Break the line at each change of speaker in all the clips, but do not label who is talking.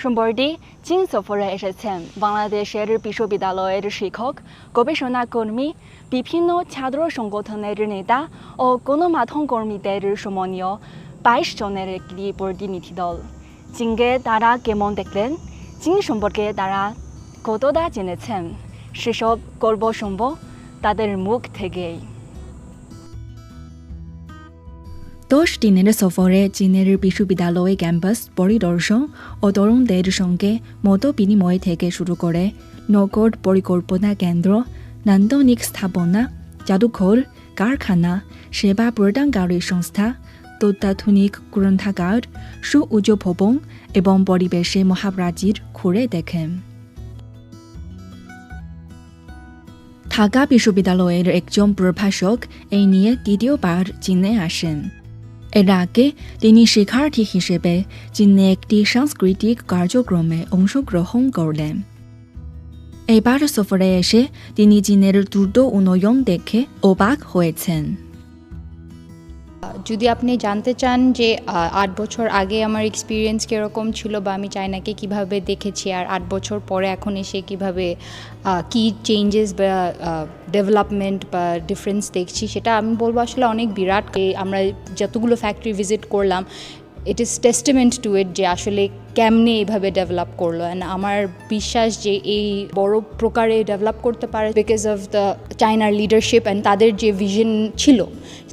সম্প্রতি চীন সফরে এসেছেন বাংলাদেশের বিশ্ববিদ্যালয়ের শিক্ষক গবেষণা কর্মী বিভিন্ন ছাত্র সংগঠনের নেতা ও গণমাধ্যম কর্মীদের সমন্বয় বাইশ জনের একটি প্রতিনিধি দল চীনকে তারা কেমন দেখলেন চীন সম্পর্কে তারা কতটা জেনেছেন সেসব গল্প শুনব তাদের মুখ থেকেই দশ দিনের সফরে চীনের বিশ্ববিদ্যালয় ক্যাম্পাস পরিদর্শন ও তরুণদের সঙ্গে মত বিনিময় থেকে শুরু করে নগর পরিকল্পনা কেন্দ্র, নান্দনিক স্থাপনা, জাদুঘর, কারখানা, সেবা প্রদানকারী সংস্থা অত্যাধুনিক গ্রন্থাগার সুউচ্চ ভবন এবং পরিবেশে মহাপ্রাচীর ঘুরে দেখেন। ঢাকা বিশ্ববিদ্যালয়ের একজন প্রভাষক এই নিয়ে দ্বিতীয়বার চীনে আসেন। এর আগে তিনি শিক্ষার্থী হিসেবে চীনে একটি সাংস্কৃতিক কার্যক্রমে অংশগ্রহণ করলেন এবার সফরে এসে তিনি চীনের দ্রুত উন্নয়ন দেখে অবাক হয়েছেন
যদি আপনি জানতে চান যে আট বছর আগে আমার এক্সপিরিয়েন্স কীরকম ছিল বা আমি চায়নাকে কীভাবে দেখেছি আর আট বছর পরে এখন এসে কীভাবে কি চেঞ্জেস বা ডেভেলপমেন্ট বা ডিফারেন্স দেখছি, সেটা আমি বলব আসলে অনেক বিরাট। আমরা যতগুলো ফ্যাক্টরি ভিজিট করলাম it is testament to it যে আসলে কেমনে এইভাবে ডেভেলপ করল অ্যান্ড আমার বিশ্বাস যে এই বড় প্রকারে ডেভেলপ করতে পারে বিকজ অফ দ্য চায়নার লিডারশিপ অ্যান্ড তাদের যে ভিশন ছিল,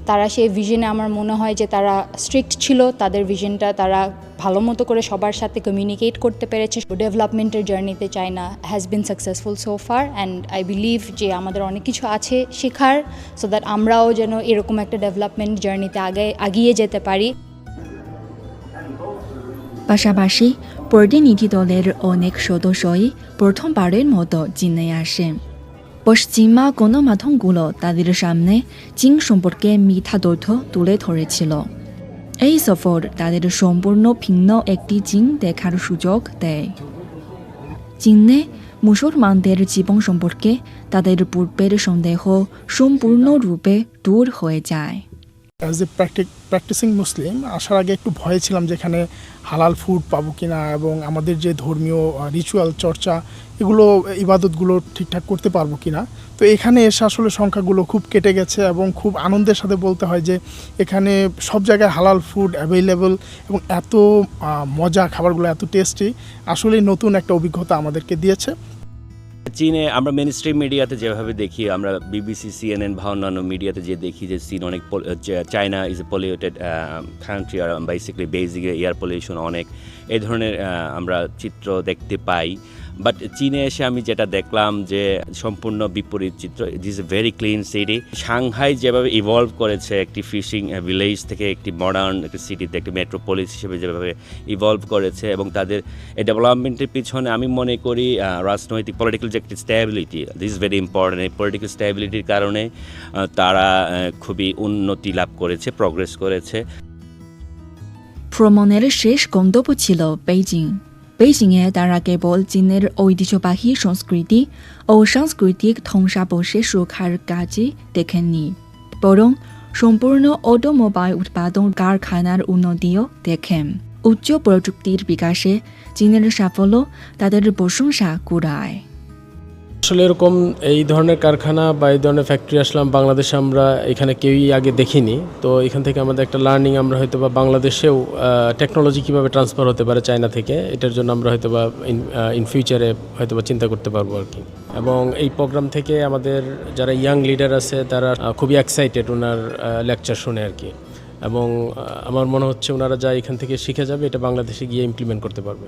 তারা সেই ভিশনে আমার মনে হয় যে তারা স্ট্রিক্ট ছিল, তাদের ভিশনটা তারা ভালো মতো করে সবার সাথে কমিউনিকেট করতে পেরেছে। ডেভেলপমেন্টের জার্নিতে China has been successful so far and I believe যে আমাদের অনেক কিছু আছে শেখার সো দ্যাট আমরাও যেন এরকম একটা ডেভেলপমেন্ট জার্নিতে আগে আগিয়ে যেতে পারি।
পাশাপাশি প্রতিনিধি দলের অনেক সদস্যই প্রথমবারের মতো চীনে আসেন পশ্চিমা গণমাধ্যমগুলো তাদের সামনে চীন সম্পর্কে মিথ্যা তথ্য তুলে ধরেছিল। এই সফর তাদের সম্পূর্ণ ভিন্ন একটি চীন দেখার সুযোগ দেয়। চীনে মুসলমানদের জীবন সম্পর্কে তাদের পূর্বের সন্দেহ সম্পূর্ণরূপে দূর হয়ে যায়।
অ্যাজ এ প্র্যাকটিক প্র্যাকটিসিং মুসলিম আসার আগে একটু ভয়ে ছিলাম যেখানে হালাল ফুড পাবো কিনা এবং আমাদের যে ধর্মীয় রিচুয়াল চর্চা, এগুলো, ইবাদতগুলো ঠিকঠাক করতে পারব কিনা। তো এখানে এসে আসলে সংখ্যাগুলো খুব কেটে গেছে এবং খুব আনন্দের সাথে বলতে হয় যে এখানে সব জায়গায় হালাল ফুড অ্যাভেলেবল এবং এত মজা, খাবারগুলো এত টেস্টি আসলেই নতুন একটা অভিজ্ঞতা আমাদেরকে দিয়েছে।
চীনে আমরা মেন স্ট্রিম মিডিয়াতে যেভাবে দেখি, আমরা বিবিসি সিএনএন বা অন্যান্য মিডিয়াতে যে দেখি যে চীন অনেক China is a polluted country R basically Beijing air pollution অনেক। এই ধরনের আমরা চিত্র দেখতে পাই। বাট চীনে এসে আমি যেটা দেখলাম যে সম্পূর্ণ বিপরীত চিত্র it is a very clean city Shanghai evolve evolve করেছে একটি ফিশিং ভিলেজ থেকে একটি মডার্ন একটি সিটিতে একটি মেট্রোপলিস হিসেবে যেভাবে ইভলভ করেছে এবং তাদের এই ডেভেলপমেন্টের পিছনে আমি মনে করি রাজনৈতিক পলিটিক্যাল যে একটি স্ট্যাবিলিটি দিস ভেরি ইম্পর্টেন্ট এই পলিটিক্যাল স্ট্যাবিলিটির কারণে তারা খুবই উন্নতি লাভ করেছে প্রগ্রেস করেছে।
ভ্রমণের শেষ গন্তব্য ছিল বেইজিং। বেইজিংয়ে তারা কেবল চীনের ঐতিহ্যবাহী সংস্কৃতি ও সাংস্কৃতিক ধ্বংসাবশেষ রক্ষার কাজই দেখেননি বরং সম্পূর্ণ অটোমোবাইল উৎপাদন কারখানার উন্নতিও দেখেন উচ্চ প্রযুক্তির বিকাশে চীনের সাফল্য তাদের প্রশংসা কুড়ায়
আসলে এরকম এই ধরনের কারখানা বা এই ধরনের ফ্যাক্টরি আসলাম বাংলাদেশে আমরা এখানে কেউই আগে দেখিনি। তো এখান থেকে আমাদের একটা লার্নিং আমরা হয়তো বা বাংলাদেশেও টেকনোলজি কীভাবে ট্রান্সফার হতে পারে চায়না থেকে, এটার জন্য আমরা হয়তো বা ইন ফিউচারে হয়তো বা চিন্তা করতে পারব আর কি। এবং এই প্রোগ্রাম থেকে আমাদের যারা ইয়াং লিডার আছে, তারা খুবই এক্সাইটেড ওনার লেকচার শুনে আর কি। এবং আমার মনে হচ্ছে ওনারা যা এখান থেকে শিখে যাবে, এটা বাংলাদেশে গিয়ে ইমপ্লিমেন্ট করতে পারবে।